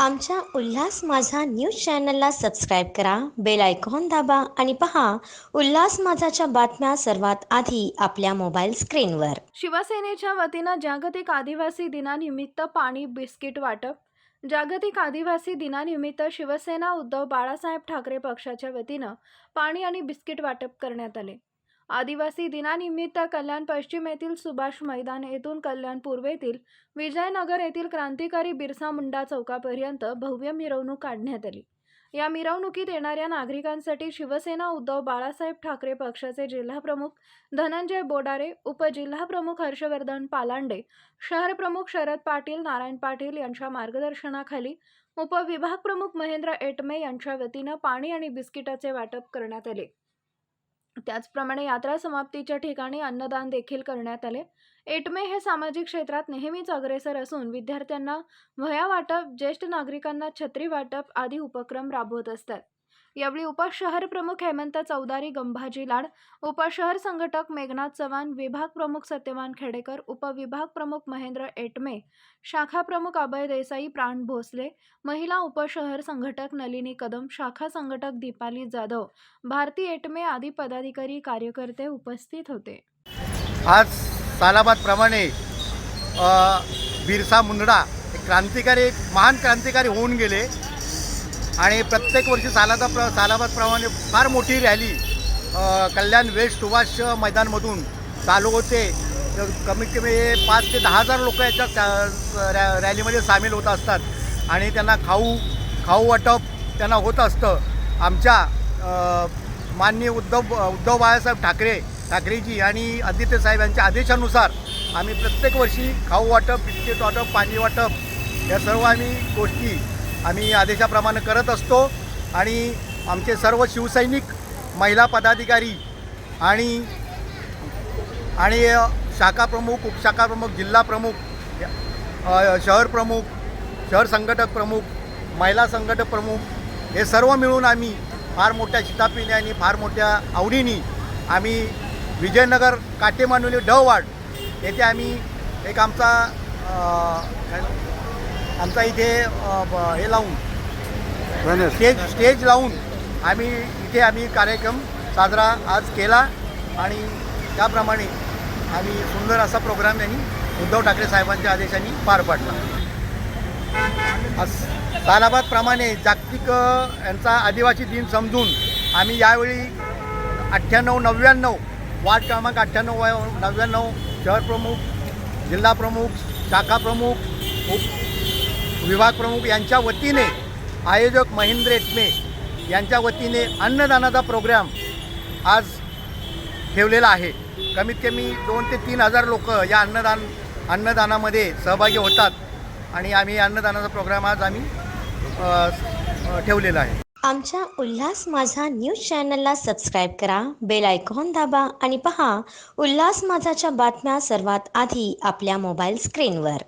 आमच्या उल्हास माझा न्यूज चॅनलला सबस्क्राईब करा बेल आयकॉन दाबा आणि पहा उल्हास माझाच्या बातम्या सर्वात आधी आपल्या मोबाईल स्क्रीनवर. शिवसेनेच्या वतीनं जागतिक आदिवासी दिनानिमित्त पाणी बिस्किट वाटप. जागतिक आदिवासी दिनानिमित्त शिवसेना उद्धव बाळासाहेब ठाकरे पक्षाच्या वतीनं पाणी आणि बिस्किट वाटप करण्यात आले. आदिवासी दिनानिमित्त कल्याण पश्चिम येथील सुभाष मैदान येथून कल्याण पूर्वेतील विजयनगर येथील क्रांतिकारी बिरसा मुंडा चौकापर्यंत भव्य मिरवणूक काढण्यात आली. या मिरवणुकीत येणाऱ्या नागरिकांसाठी शिवसेना उद्धव बाळासाहेब ठाकरे पक्षाचे जिल्हाप्रमुख धनंजय बोडारे उपजिल्हाप्रमुख हर्षवर्धन पालांडे शहर प्रमुख शरद पाटील नारायण पाटील यांच्या मार्गदर्शनाखाली उपविभाग प्रमुख महेंद्र एटमे यांच्या वतीनं पाणी आणि बिस्किटाचे वाटप करण्यात आले. त्याचप्रमाणे यात्रा समाप्तीच्या ठिकाणी अन्नदान देखील करण्यात आले. एटमे हे सामाजिक क्षेत्रात नेहमीच अग्रेसर असून विद्यार्थ्यांना वह्या वाटप ज्येष्ठ नागरिकांना छत्री वाटप आदी उपक्रम राबवत असतात. यावेळी उपशहर प्रमुख हेमंत चौधारी गंभाजी लाड उपशहर संघटक मेघनाथ चव्हाण विभाग प्रमुख सत्यवान खेडेकर उपविभाग प्रमुख महेंद्र एटमे शाखा प्रमुख अभय देसाई प्राण भोसले महिला उपशहर संघटक नलिनी कदम शाखा संघटक दीपाली जाधव भारती एटमे आदी पदाधिकारी कार्यकर्ते उपस्थित होते. आज सालाबादप्रमाणे बिरसा मुंडा क्रांतिकारी एक महान क्रांतिकारी होऊन गेले. आणि प्रत्येक वर्षी सालादा प्र सालाबादप्रमाणे फार मोठी रॅली कल्याण वेस्ट सुभाष मैदानमधून चालू होते. तर कमीत कमी पाच ते दहा हजार लोक याच्या रॅ रॅलीमध्ये सामील होत असतात. आणि त्यांना खाऊ खाऊ वाटप त्यांना होत असतं. आमच्या माननीय उद्धव उद्धव बाळासाहेब ठाकरे ठाकरेजी आणि आदित्य साहेब यांच्या आदेशानुसार आम्ही प्रत्येक वर्षी खाऊ वाटप बिस्किट वाटप पाणी वाटप या सर्व आम्ही गोष्टी आम्ही आदेशाप्रमाणे करत असतो आणि आमचे सर्व शिवसैनिक महिला पदाधिकारी आणि आणि शाखाप्रमुख शाखा प्रमुख उपशाखा प्रमुख जिल्हा प्रमुख शहर प्रमुख शहर संघटक प्रमुख महिला संघटक प्रमुख हे सर्व मिळून आम्ही फार मोठ्या शितापीने आणि फार मोठ्या आवडीने आम्ही विजयनगर काटेमानुली ढवाड येथे आम्ही एक आमचा आमचा इथे हे लावून स्टेज स्टेज लावून आम्ही इथे आम्ही कार्यक्रम साजरा आज केला आणि त्याप्रमाणे आम्ही सुंदर असा प्रोग्राम यांनी उद्धव ठाकरे साहेबांच्या आदेशाने पार पाडला. सालाबादप्रमाणे जागतिक यांचा आदिवासी दिन समजून आम्ही यावेळी अठ्ठ्याण्णव नव्याण्णव वार्ड क्रमांक अठ्ठ्याण्णव नव्याण्णव शहर प्रमुख जिल्हा प्रमुख शाखा प्रमुख उप विभाग प्रमुख यांच्या वतीने आयोजक महेंद्र एटमे यांच्या वतीने अन्नदानाचा प्रोग्राम आज ठेवलेला आहे. कमीत कमी दोन ते तीन हजार लोक या अन्नदान अन्नदानामध्ये सहभागी होतात आणि आम्ही अन्नदानाचा प्रोग्राम आज आम्ही ठेवलेला आहे. आमच्या उल्हास माझा न्यूज चॅनलला सबस्क्राईब करा बेल आयकॉन दाबा आणि पहा उल्हास माझाच्या बातम्या सर्वात आधी आपल्या मोबाईल स्क्रीनवर.